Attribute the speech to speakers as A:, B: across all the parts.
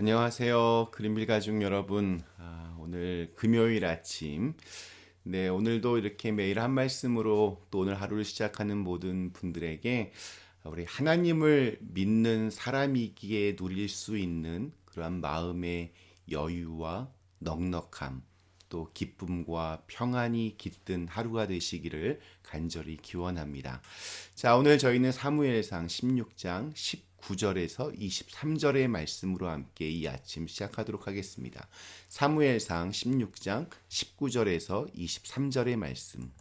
A: 안녕하세요. 그린빌 가족 여러분. 아, 오늘 금요일 아침. 네, 오늘도 이렇게 매일 한 말씀으로 또 오늘 하루를 시작하는 모든 분들에게 우리 하나님을 믿는 사람이기에 누릴 수 있는 그러한 마음의 여유와 넉넉함, 또 기쁨과 평안이 깃든 하루가 되시기를 간절히 기원합니다. 자, 오늘 저희는 사무엘상 16장 19절에서 23절의 말씀으로 함께 이 아침 시작하도록 하겠습니다. 사무엘상 16장 19절에서 23절의 말씀.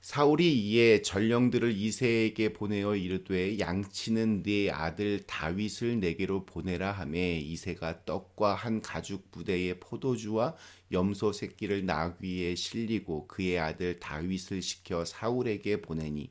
A: 사울이 이에 전령들을 이세에게 보내어 이르되 양치는 네 아들 다윗을 내게로 보내라 하매 이세가 떡과 한 가죽 부대의 포도주와 염소 새끼를 나귀에 실리고 그의 아들 다윗을 시켜 사울에게 보내니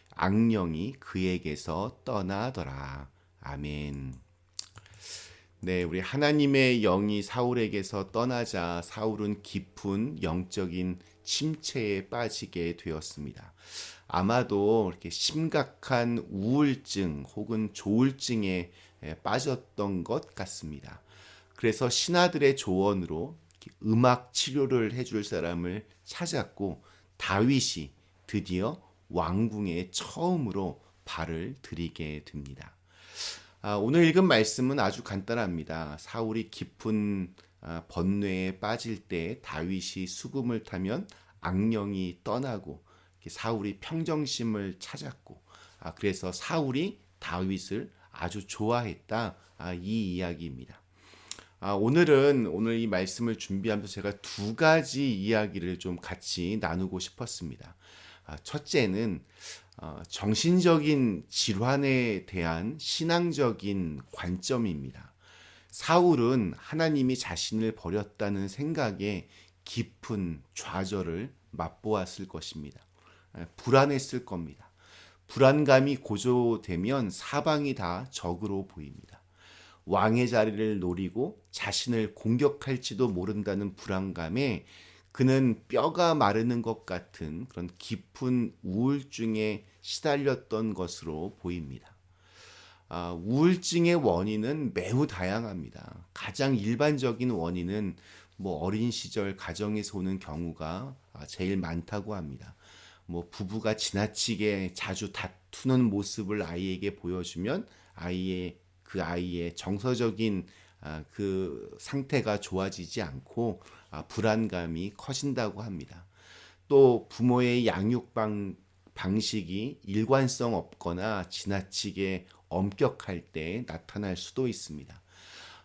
A: 악령이 그에게서 떠나더라 아멘. 네, 우리 하나님의 영이 사울에게서 떠나자 사울은 깊은 영적인 침체에 빠지게 되었습니다. 아마도 이렇게 심각한 우울증 혹은 조울증에 빠졌던 것 같습니다. 그래서 신하들의 조언으로 음악 치료를 해줄 사람을 찾았고 다윗이 드디어 왕궁에 처음으로 발을 들이게 됩니다. 아, 오늘 읽은 말씀은 아주 간단합니다. 사울이 깊은 아, 번뇌에 빠질 때 다윗이 수금을 타면 악령이 떠나고 사울이 평정심을 찾았고 아, 그래서 사울이 다윗을 아주 좋아했다. 아, 이 이야기입니다. 아, 오늘은 오늘 이 말씀을 준비하면서 제가 두 가지 이야기를 좀 같이 나누고 싶었습니다. 아, 첫째는 어, 정신적인 질환에 대한 신앙적인 관점입니다. 사울은 하나님이 자신을 버렸다는 생각에 깊은 좌절을 맛보았을 것입니다. 불안했을 겁니다. 불안감이 고조되면 사방이 다 적으로 보입니다. 왕의 자리를 노리고 자신을 공격할지도 모른다는 불안감에 그는 뼈가 마르는 것 같은 그런 깊은 우울증에 시달렸던 것으로 보입니다. 아, 우울증의 원인은 매우 다양합니다. 가장 일반적인 원인은 뭐 어린 시절 가정에서 오는 경우가 제일 많다고 합니다. 뭐 부부가 지나치게 자주 다투는 모습을 아이에게 보여주면 아이의 그 아이의 정서적인 아, 그 상태가 좋아지지 않고 아, 불안감이 커진다고 합니다. 또 부모의 양육 방, 방식이 일관성 없거나 지나치게 엄격할 때 나타날 수도 있습니다.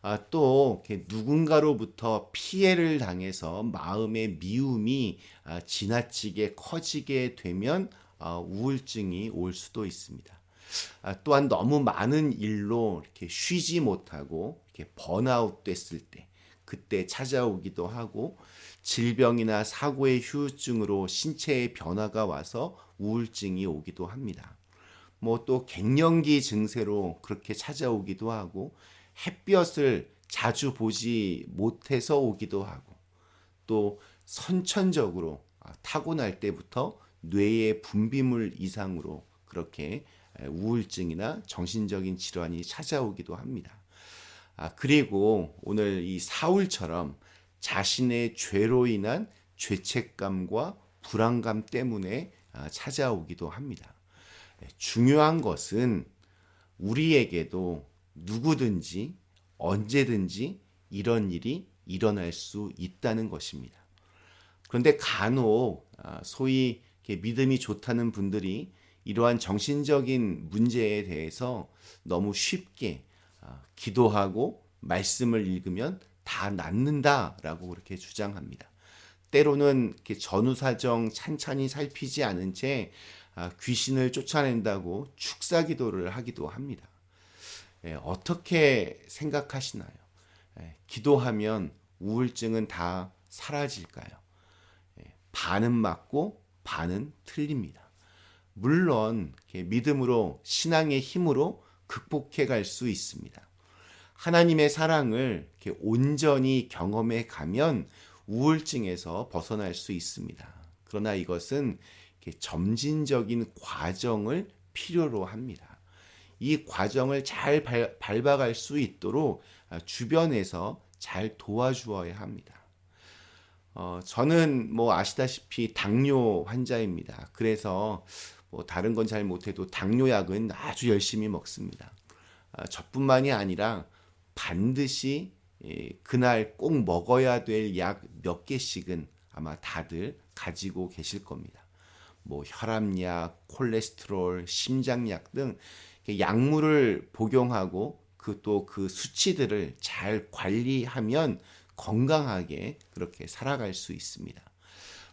A: 아, 또 누군가로부터 피해를 당해서 마음의 미움이 아, 지나치게 커지게 되면 아, 우울증이 올 수도 있습니다. 아, 또한 너무 많은 일로 이렇게 쉬지 못하고 이렇게 번아웃 됐을 때 그때 찾아오기도 하고 질병이나 사고의 후유증으로 신체의 변화가 와서 우울증이 오기도 합니다. 뭐 또 갱년기 증세로 그렇게 찾아오기도 하고 햇볕을 자주 보지 못해서 오기도 하고 또 선천적으로 아, 타고날 때부터 뇌의 분비물 이상으로 그렇게 우울증이나 정신적인 질환이 찾아오기도 합니다. 아, 그리고 오늘 이 사울처럼 자신의 죄로 인한 죄책감과 불안감 때문에 아, 찾아오기도 합니다. 네, 중요한 것은 우리에게도 누구든지 언제든지 이런 일이 일어날 수 있다는 것입니다. 그런데 간혹 아, 소위 믿음이 좋다는 분들이 이러한 정신적인 문제에 대해서 너무 쉽게 아, 기도하고 말씀을 읽으면 다 낫는다라고 그렇게 주장합니다. 때로는 전후사정 찬찬히 살피지 않은 채 아, 귀신을 쫓아낸다고 축사 기도를 하기도 합니다. 예, 어떻게 생각하시나요? 예, 기도하면 우울증은 다 사라질까요? 예, 반은 맞고 반은 틀립니다. 물론 믿음으로 신앙의 힘으로 극복해 갈 수 있습니다. 하나님의 사랑을 온전히 경험해 가면 우울증에서 벗어날 수 있습니다. 그러나 이것은 점진적인 과정을 필요로 합니다. 이 과정을 잘 밟아갈 수 있도록 주변에서 잘 도와주어야 합니다. 어, 저는 뭐 아시다시피 당뇨 환자입니다. 그래서 뭐 다른 건 잘 못해도 당뇨약은 아주 열심히 먹습니다. 아, 저뿐만이 아니라 반드시 예, 그날 꼭 먹어야 될 약 몇 개씩은 아마 다들 가지고 계실 겁니다. 뭐 혈압약, 콜레스테롤, 심장약 등 약물을 복용하고 그 또그 그 수치들을 잘 관리하면 건강하게 그렇게 살아갈 수 있습니다.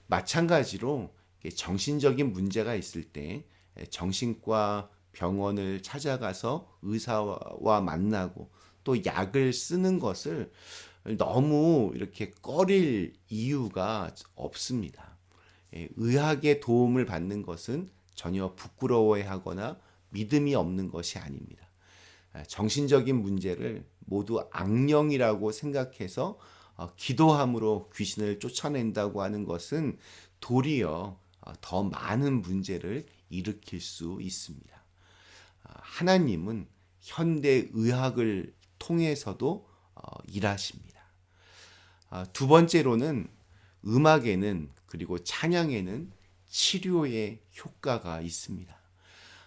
A: 마찬가지로 정신적인 문제가 있을 때 정신과 병원을 찾아가서 의사와 만나고 또 약을 쓰는 것을 너무 이렇게 꺼릴 이유가 없습니다. 예, 의학의 도움을 받는 것은 전혀 부끄러워해 하거나 믿음이 없는 것이 아닙니다. 아, 정신적인 문제를 모두 악령이라고 생각해서 어, 기도함으로 귀신을 쫓아낸다고 하는 것은 도리어 어, 더 많은 문제를 일으킬 수 있습니다. 아, 하나님은 현대 의학을 통해서도 어, 일하십니다. 아, 두 번째로는 음악에는 그리고 찬양에는 치료의 효과가 있습니다.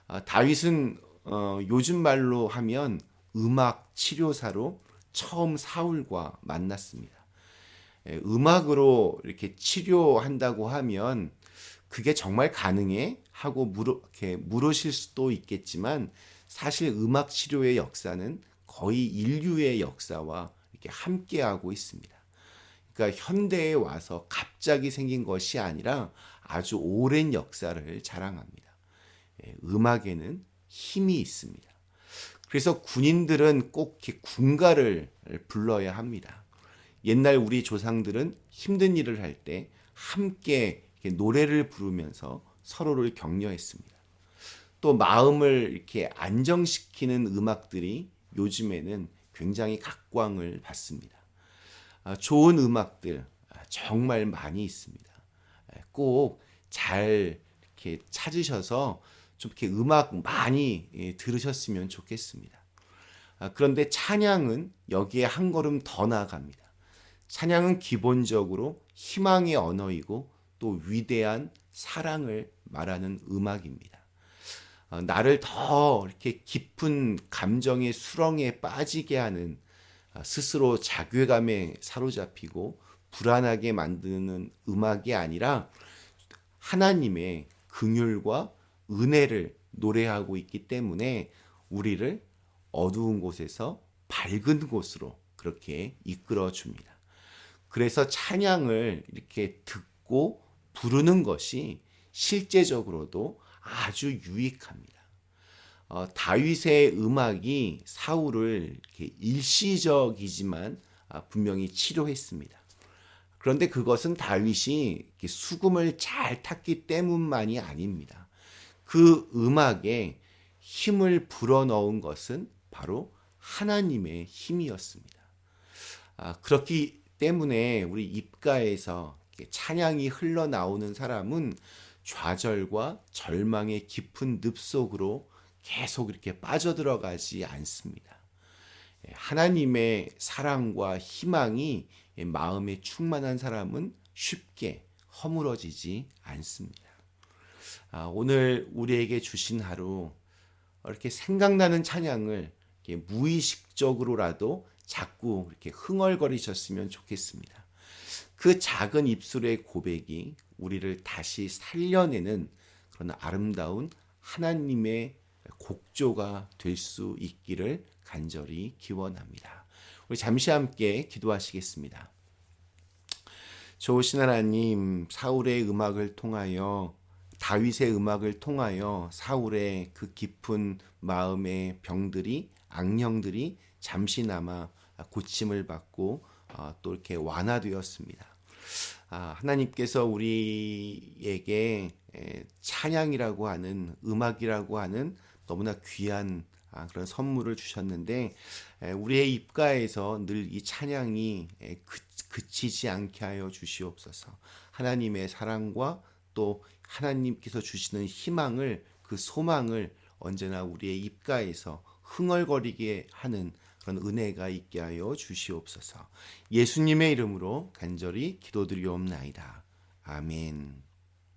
A: 아, 다윗은 어, 요즘 말로 하면 음악 치료사로 처음 사울과 만났습니다. 예, 음악으로 이렇게 치료한다고 하면 그게 정말 가능해? 하고 물어, 이렇게 물으실 수도 있겠지만 사실 음악 치료의 역사는 거의 인류의 역사와 이렇게 함께하고 있습니다. 그러니까 현대에 와서 갑자기 생긴 것이 아니라 아주 오랜 역사를 자랑합니다. 예, 음악에는 힘이 있습니다. 그래서 군인들은 꼭 군가를 불러야 합니다. 옛날 우리 조상들은 힘든 일을 할 때 함께 노래를 부르면서 서로를 격려했습니다. 또 마음을 이렇게 안정시키는 음악들이 요즘에는 굉장히 각광을 받습니다. 아, 좋은 음악들 아, 정말 많이 있습니다. 꼭 잘 이렇게 찾으셔서 좀 이렇게 음악 많이 예, 들으셨으면 좋겠습니다. 아, 그런데 찬양은 여기에 한 걸음 더 나아갑니다. 찬양은 기본적으로 희망의 언어이고 또 위대한 사랑을 말하는 음악입니다. 어, 나를 더 이렇게 깊은 감정의 수렁에 빠지게 하는 어, 스스로 자괴감에 사로잡히고 불안하게 만드는 음악이 아니라 하나님의 긍휼과 은혜를 노래하고 있기 때문에 우리를 어두운 곳에서 밝은 곳으로 그렇게 이끌어 줍니다. 그래서 찬양을 이렇게 듣고 부르는 것이 실제적으로도 아주 유익합니다. 어, 다윗의 음악이 사울을 일시적이지만 아, 분명히 치료했습니다. 그런데 그것은 다윗이 수금을 잘 탔기 때문만이 아닙니다. 그 음악에 힘을 불어넣은 것은 바로 하나님의 힘이었습니다. 아, 그렇기 때문에 우리 입가에서 찬양이 흘러나오는 사람은 좌절과 절망의 깊은 늪 속으로 계속 이렇게 빠져들어가지 않습니다. 예, 하나님의 사랑과 희망이 마음에 충만한 사람은 쉽게 허물어지지 않습니다. 아, 오늘 우리에게 주신 하루 이렇게 생각나는 찬양을 이렇게 무의식적으로라도 자꾸 이렇게 흥얼거리셨으면 좋겠습니다. 그 작은 입술의 고백이 우리를 다시 살려내는 그런 아름다운 하나님의 곡조가 될 수 있기를 간절히 기원합니다. 우리 잠시 함께 기도하시겠습니다. 좋으신 하나님, 사울의 음악을 통하여 다윗의 음악을 통하여 사울의 그 깊은 마음의 병들이 악령들이 잠시나마 고침을 받고 어, 또 이렇게 완화되었습니다. 아, 하나님께서 우리에게 에, 찬양이라고 하는 음악이라고 하는 너무나 귀한 아, 그런 선물을 주셨는데 에, 우리의 입가에서 늘 이 찬양이 에, 그, 그치지 않게 하여 주시옵소서. 하나님의 사랑과 또 하나님께서 주시는 희망을 그 소망을 언제나 우리의 입가에서 흥얼거리게 하는 그런 은혜가 있게 하여 주시옵소서. 예수님의 이름으로 간절히 기도드리옵나이다. 아멘.